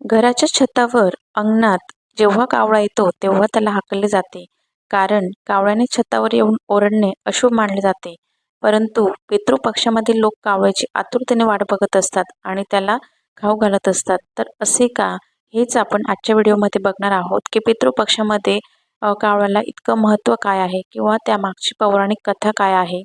घराच्या छतावर अंगणात जेव्हा कावळा येतो तेव्हा त्याला हाकलले जाते. कारण कावळ्याने छतावर येऊन ओरडणे अशुभ मानले जाते. परंतु पितृपक्षामधील लोक कावळ्याची आतुरतेने वाट बघत असतात आणि त्याला खाऊ घालत असतात. तर असे का? हेच आपण आजच्या व्हिडिओमध्ये बघणार आहोत की पितृपक्षामध्ये कावळ्याला इतकं महत्त्व काय आहे किंवा त्यामागची पौराणिक कथा काय आहे?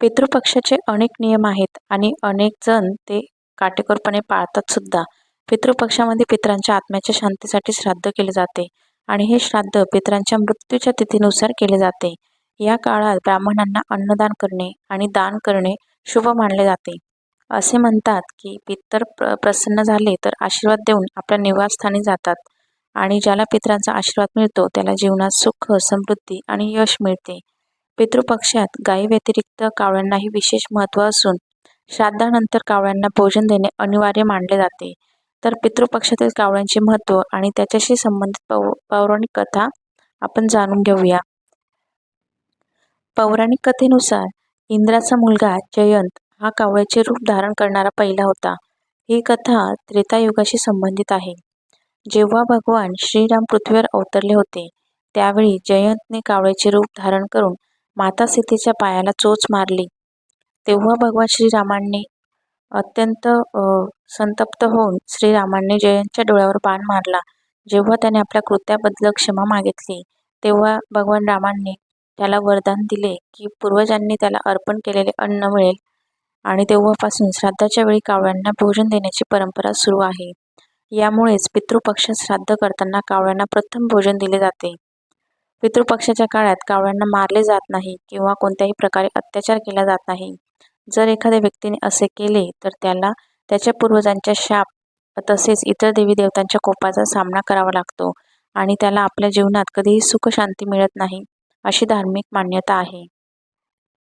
पितृपक्षाचे अनेक नियम आहेत आणि अनेक जण ते काटेकोरपणे पाळतात सुद्धा. पितृपक्षामध्ये पितरांच्या आत्म्याच्या शांतीसाठी श्राद्ध केले जाते आणि हे श्राद्ध पितरांच्या मृत्यूच्या तिथीनुसार केले जाते. या काळात ब्राह्मणांना अन्नदान करणे आणि दान करणे शुभ मानले जाते. असे म्हणतात की पितर प्र प्रसन्न झाले तर आशीर्वाद देऊन आपल्या निवासस्थानी जातात आणि ज्याला पितरांचा आशीर्वाद मिळतो त्याला जीवनात सुख समृद्धी आणि यश मिळते. पितृपक्षात गायी व्यतिरिक्त कावळ्यांनाही विशेष महत्त्व असून श्राद्धानंतर कावळ्यांना भोजन देणे अनिवार्य मानले जाते. तर पितृपक्षातील कावळ्यांचे महत्त्व आणि त्याच्याशी संबंधित पौ पौराणिक कथा आपण जाणून घेऊया. पौराणिक कथेनुसार इंद्राचा मुलगा जयंत हा कावळ्याचे रूप धारण करणारा पहिला होता. ही कथा त्रेतायुगाशी संबंधित आहे. जेव्हा भगवान श्रीराम पृथ्वीवर अवतरले होते त्यावेळी जयंतने कावळ्याचे रूप धारण करून माता सीतेच्या पायाला चोच मारली. तेव्हा भगवान श्रीरामांनी अत्यंत संतप्त होऊन श्रीरामांनी जयंतच्या डोळ्यावर बाण मारला. जेव्हा त्याने आपल्या कृत्याबद्दल क्षमा मागितली तेव्हा भगवान रामांनी त्याला वरदान दिले की पूर्वजांनी त्याला अर्पण केलेले अन्न मिळेल आणि तेव्हापासून श्राद्धाच्या वेळी कावळ्यांना भोजन देण्याची परंपरा सुरू आहे. यामुळेच पितृपक्षात श्राद्ध करताना कावळ्यांना प्रथम भोजन दिले जाते. पितृपक्षाच्या काळात कावळ्यांना मारले जात नाही किंवा कोणत्याही प्रकारे अत्याचार केला जात नाही. जर एखाद्या व्यक्तीने असे केले तर त्याला त्याच्या पूर्वजांच्या शाप तसेच इतर देवी देवतांच्या कोपाचा सामना करावा लागतो आणि त्याला आपल्या जीवनात कधीही सुख शांती मिळत नाही अशी धार्मिक मान्यता आहे.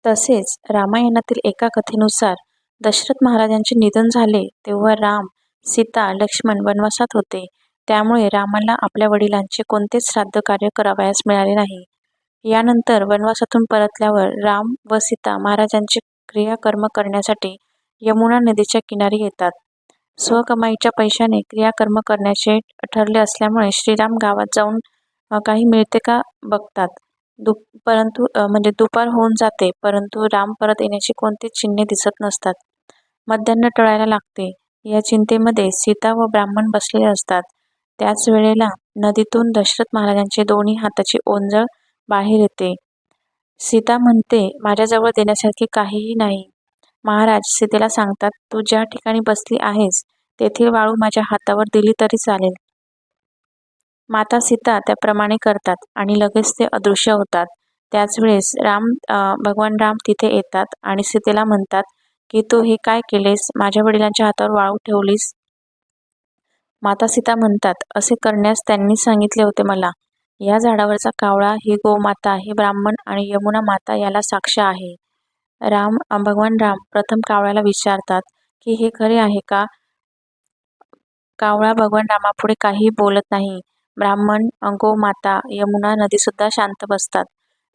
तसेच रामायणातील एका कथेनुसार दशरथ महाराजांचे निधन झाले तेव्हा राम सीता लक्ष्मण वनवासात होते. त्यामुळे रामाला आपल्या वडिलांचे कोणतेच श्राद्ध कार्य करावयास मिळाले नाही. यानंतर वनवासातून परतल्यावर राम व सीता महाराजांचे क्रियाकर्म करण्यासाठी यमुना नदीच्या किनारी येतात. स्वकमाईच्या पैशाने क्रियाकर्म करण्याचे ठरले असल्यामुळे श्रीराम गावात जाऊन काही मिळते का बघतात. दु परंतु म्हणजे दुपार होऊन जाते परंतु राम परत येण्याची कोणतीच चिन्हे दिसत नसतात. मध्यान्ह टळायला लागते. या चिंतेमध्ये सीता व ब्राह्मण बसलेले असतात. त्याच वेळेला नदीतून दशरथ महाराजांचे दोन्ही हाताची ओंजळ बाहेर येते. सीता म्हणते माझ्याजवळ देण्यासारखे काहीही नाही. महाराज सीतेला सांगतात तू ज्या ठिकाणी बसली आहेस तेथील वाळू माझ्या हातावर दिली तरी चालेल. माता सीता त्याप्रमाणे करतात आणि लगेच ते अदृश्य होतात. त्याच वेळेस राम भगवान राम तिथे येतात आणि सीतेला म्हणतात की तू हे काय केलेस? माझ्या वडिलांच्या हातावर वाळू ठेवलीस? माता सीता म्हणतात असे करण्यास त्यांनी सांगितले होते मला. या झाडावरचा कावळा ही गोमाता ही ब्राह्मण आणि यमुना माता याला साक्ष आहे. राम भगवान राम प्रथम कावळ्याला विचारतात की हे खरे आहे का? कावळा भगवान रामापुढे काही बोलत नाही. ब्राह्मण गोमाता यमुना नदीसुद्धा शांत बसतात.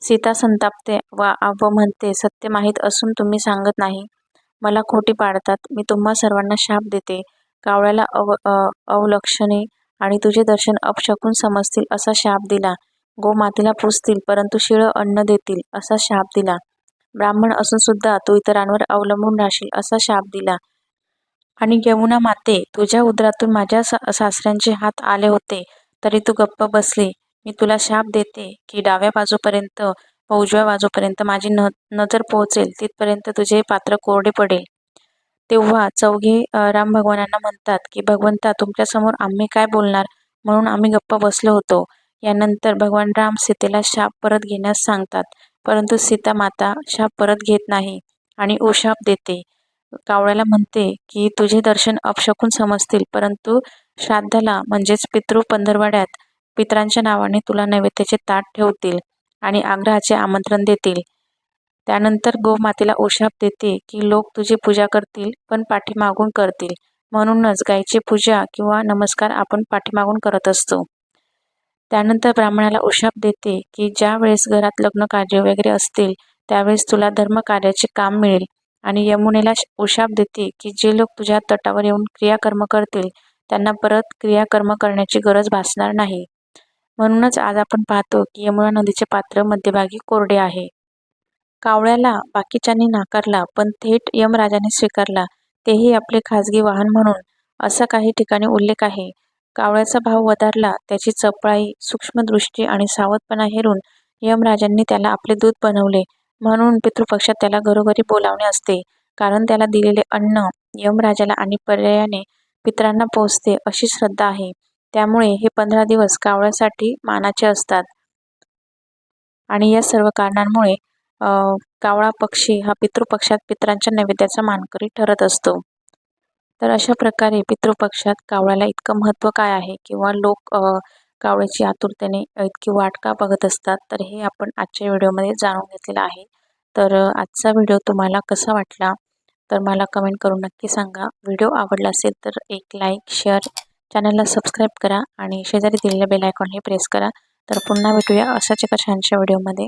सीता संतापते वा आव म्हणते सत्य माहीत असून तुम्ही सांगत नाही. मला खोटी पाडतात. मी तुम्हा सर्वांना शाप देते. कावळ्याला अव अवलक्षणे आणि तुझे दर्शन अपशकून समजतील असा शाप दिला. गोमातेला पुजतील परंतु शिळं अन्न देतील असा शाप दिला. ब्राह्मण असून सुद्धा तू इतरांवर अवलंबून राहशील असा शाप दिला. आणि यमुना माते तुझ्या उदरातून माझ्या सासऱ्यांचे हात आले होते तरी तू गप्प बसली. मी तुला शाप देते की डाव्या बाजूपर्यंत व उजव्या बाजूपर्यंत माझी न नजर पोहोचेल तिथपर्यंत तुझे पात्र कोरडे पडेल. तेव्हा चौघे राम भगवानांना म्हणतात की भगवंता तुमच्यासमोर आम्ही काय बोलणार? म्हणून आम्ही गप्प बसलो होतो. यानंतर भगवान राम सीतेला शाप परत घेण्यास सांगतात परंतु सीता माता शाप परत घेत नाही आणि ओशाप देते. कावळ्याला म्हणते की तुझे दर्शन अपशकून समजतील परंतु श्राद्धाला म्हणजेच पितृ पंधरवाड्यात पितरांच्या नावाने तुला नैवेद्याचे ताट ठेवतील आणि आग्रहाचे आमंत्रण देतील. त्यानंतर गोमातेला ओशाप देते की लोक तुझी पूजा करतील पण पाठीमागून करतील. म्हणूनच गायीची पूजा किंवा नमस्कार आपण पाठीमागून करत असतो. त्यानंतर ब्राह्मणाला ओशाप देते की ज्या वेळेस घरात लग्न कार्य वगैरे असतील त्यावेळेस तुला धर्मकार्याचे काम मिळेल. आणि यमुनेला श- देते की जे लोक तुझ्या तटावर येऊन क्रियाकर्म करतील त्यांना परत क्रियाकर्म करण्याची गरज भासणार नाही. म्हणूनच आज आपण पाहतो की यमुना नदीचे पात्र मध्यभागी कोरडे आहे. कावळ्याला बाकीच्यांनी नाकारला पण थेट यमराजाने स्वीकारला. तेही आपले खाजगी वाहन म्हणून. असा काही ठिकाणी उल्लेख आहे. कावळ्याचा भाव वधारला त्याची चपळाई सूक्ष्मदृष्टी आणि सावधपणा हेरून यमराजांनी त्याला आपले दूध बनवले. म्हणून पितृपक्षात त्याला घरोघरी बोलावणे असते. कारण त्याला दिलेले अन्न यमराजाला आणि पर्यायाने पितरांना पोचते अशी श्रद्धा आहे. त्यामुळे हे पंधरा दिवस कावळ्यासाठी मानाचे असतात. आणि या सर्व कारणांमुळे कावळा पक्षी हा पितृपक्षात पितरांच्या नैवेद्याचा मानकरी ठरत असतो. तर अशा प्रकारे पितृपक्षात कावळ्याला इतकं महत्त्व काय आहे? किंवा लोक कावळ्याची आतुरतेने इतकी वाट का बघत असतात? तर हे आपण आजच्या व्हिडिओमध्ये जाणून घेतलेलं आहे. तर आजचा व्हिडिओ तुम्हाला कसा वाटला? तर मला कमेंट करून नक्की सांगा. व्हिडिओ आवडला असेल तर एक लाईक शेअर चॅनलला सबस्क्राईब करा आणि शेजारी दिलेल्या बेल आयकॉन हे प्रेस करा. तर पुन्हा भेटूया अशाच एका छानशा व्हिडिओमध्ये.